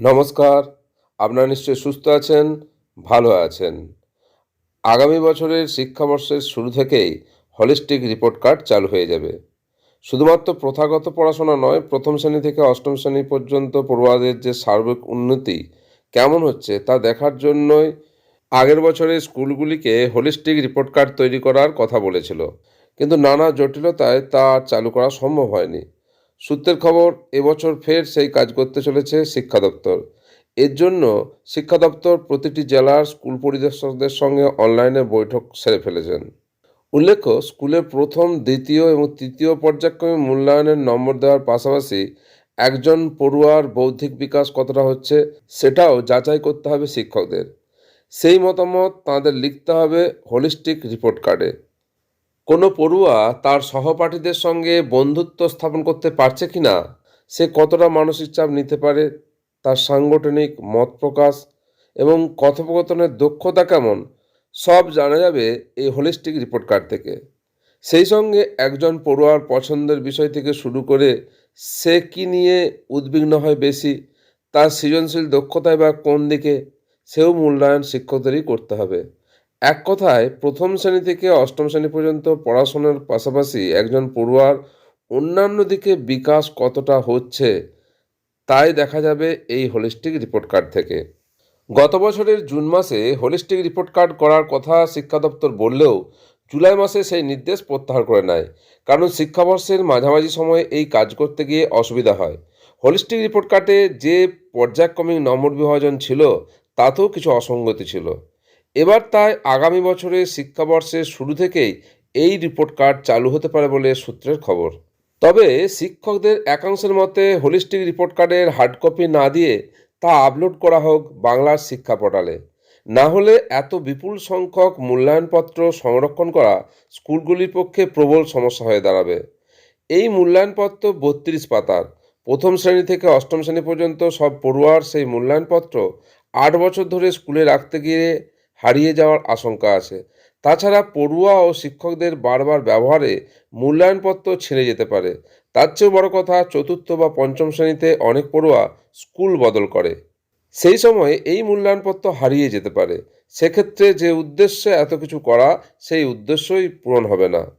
নমস্কার। আপনারা নিশ্চয়ই সুস্থ আছেন, ভালো আছেন। আগামী বছরের শিক্ষাবর্ষের শুরু থেকেই হলিস্টিক রিপোর্ট কার্ড চালু হয়ে যাবে। শুধুমাত্র প্রথাগত পড়াশোনা নয়, প্রথম শ্রেণি থেকে অষ্টম শ্রেণি পর্যন্ত পড়ুয়াদের যে সার্বিক উন্নতি কেমন হচ্ছে তা দেখার জন্যই আগের বছরে স্কুলগুলিকে হোলিস্টিক রিপোর্ট কার্ড তৈরি করার কথা বলেছিল। কিন্তু নানা জটিলতায় তা চালু করা সম্ভব হয়নি। সূত্রের খবর, এবছর ফের সেই কাজ করতে চলেছে শিক্ষা দপ্তর। এর জন্য শিক্ষা দপ্তর প্রতিটি জেলার স্কুল পরিদর্শকদের সঙ্গে অনলাইনে বৈঠক সেরে ফেলেছেন। উল্লেখ্য, স্কুলের প্রথম, দ্বিতীয় এবং তৃতীয় পর্যায়ক্রমে মূল্যায়নের নম্বর দেওয়ার পাশাপাশি একজন পড়ুয়ার বৌদ্ধিক বিকাশ কতটা হচ্ছে সেটাও যাচাই করতে হবে শিক্ষকদের। সেই মতামত তাঁদের লিখতে হবে হোলিস্টিক রিপোর্ট কার্ডে। কোনো পড়ুয়া তার সহপাঠীদের সঙ্গে বন্ধুত্ব স্থাপন করতে পারছে কি না সে কতটা মানসিক চাপ নিতে পারে? তার সাংগঠনিক মত প্রকাশ এবং কথোপকথনের দক্ষতা কেমন? সব জানা যাবে এই হোলিস্টিক রিপোর্ট কার্ড থেকে। সেই সঙ্গে একজন পড়ুয়ার পছন্দের বিষয় থেকে শুরু করে সে কি নিয়ে উদ্বিগ্ন হয় বেশি, তার সৃজনশীল দক্ষতায় বা কোন দিকে, সেও মূল্যায়ন শিক্ষকদেরই করতে হবে। এক কথায়, প্রথম শ্রেণি থেকে অষ্টম শ্রেণি পর্যন্ত পড়াশোনার পাশাপাশি একজন পড়ুয়ার অন্যান্য দিকে বিকাশ কতটা হচ্ছে, তাই দেখা যাবে এই হোলিস্টিক রিপোর্ট কার্ড থেকে। গত বছরের জুন মাসে হোলিস্টিক রিপোর্ট কার্ড করার কথা শিক্ষা দপ্তর বললেও জুলাই মাসে সেই নির্দেশ প্রত্যাহার করে নেয় কারণ শিক্ষাবর্ষের মাঝামাঝি সময়ে এই কাজ করতে গিয়ে অসুবিধা হয়। হোলিস্টিক রিপোর্ট কার্ডে যে পর্যায়ক্রমিক নম্বর বিভাজন ছিল, তাতেও কিছু অসঙ্গতি ছিল। এবার তাই আগামী বছরের শিক্ষাবর্ষের শুরু থেকেই এই রিপোর্ট কার্ড চালু হতে পারে বলে সূত্রের খবর। তবে শিক্ষকদের একাংশের মতে হোলিস্টিক রিপোর্ট কার্ডের হার্ড কপি না দিয়ে তা আপলোড করা হোক বাংলার শিক্ষা পোর্টালে না হলে এত বিপুল সংখ্যক মূল্যায়নপত্র সংরক্ষণ করা স্কুলগুলির পক্ষে প্রবল সমস্যা হয়ে দাঁড়াবে। এই মূল্যায়নপত্র বত্রিশ পাতার। প্রথম শ্রেণি থেকে অষ্টম শ্রেণি পর্যন্ত সব পড়ুয়ার সেই মূল্যায়নপত্র আট বছর ধরে স্কুলে রাখতে গিয়ে হারিয়ে যাওয়ার আশঙ্কা আছে। তাছাড়া পড়ুয়া ও শিক্ষকদের বারবার ব্যবহারে মূল্যায়নপত্র ছিঁড়ে যেতে পারে। তার চেয়েও বড় কথা, চতুর্থ বা পঞ্চম শ্রেণীতে অনেক পড়ুয়া স্কুল বদল করে। সেই সময় এই মূল্যায়নপত্র হারিয়ে যেতে পারে। সেক্ষেত্রে যে উদ্দেশ্যে এত কিছু করা, সেই উদ্দেশ্যই পূরণ হবে না।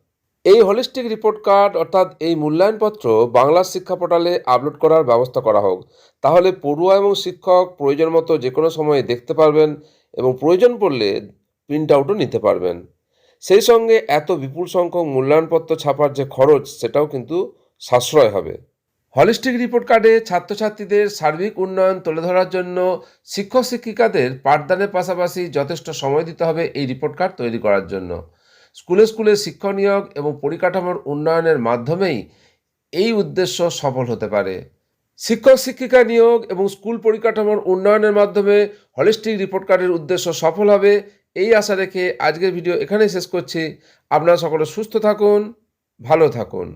এই হলিস্টিক রিপোর্ট কার্ড অর্থাৎ এই মূল্যায়নপত্র বাংলা শিক্ষা পোর্টালে আপলোড করার ব্যবস্থা করা হোক। তাহলে পড়ুয়া এবং শিক্ষক প্রয়োজন মতো যে কোনো সময়ে দেখতে পারবেন এবং প্রয়োজন পড়লে প্রিন্ট আউটও নিতে পারবেন। সেই সঙ্গে এত বিপুল সংখ্যক মূল্যায়নপত্র ছাপার যে খরচ, সেটাও কিন্তু সাশ্রয় হবে। হলিস্টিক রিপোর্ট কার্ডে ছাত্রছাত্রীদের সার্বিক উন্নয়ন তুলে ধরার জন্য শিক্ষক শিক্ষিকাদের পাঠদানের পাশাপাশি যথেষ্ট সময় দিতে হবে এই রিপোর্ট কার্ড তৈরি করার জন্য। স্কুলে স্কুলে শিক্ষক নিয়োগ এবং পরিকাঠামোর উন্নয়নের মাধ্যমেই এই উদ্দেশ্য সফল হতে পারে। শিক্ষক, শিক্ষিকা নিয়োগ এবং স্কুল পরিকাঠামোর উন্নয়নের মাধ্যমে হলিস্টিক রিপোর্ট কার্ডের উদ্দেশ্য সফল হবে এই আশা রেখে আজকের ভিডিও এখানেই শেষ করছি। আপনারা সকলে সুস্থ থাকুন, ভালো থাকুন।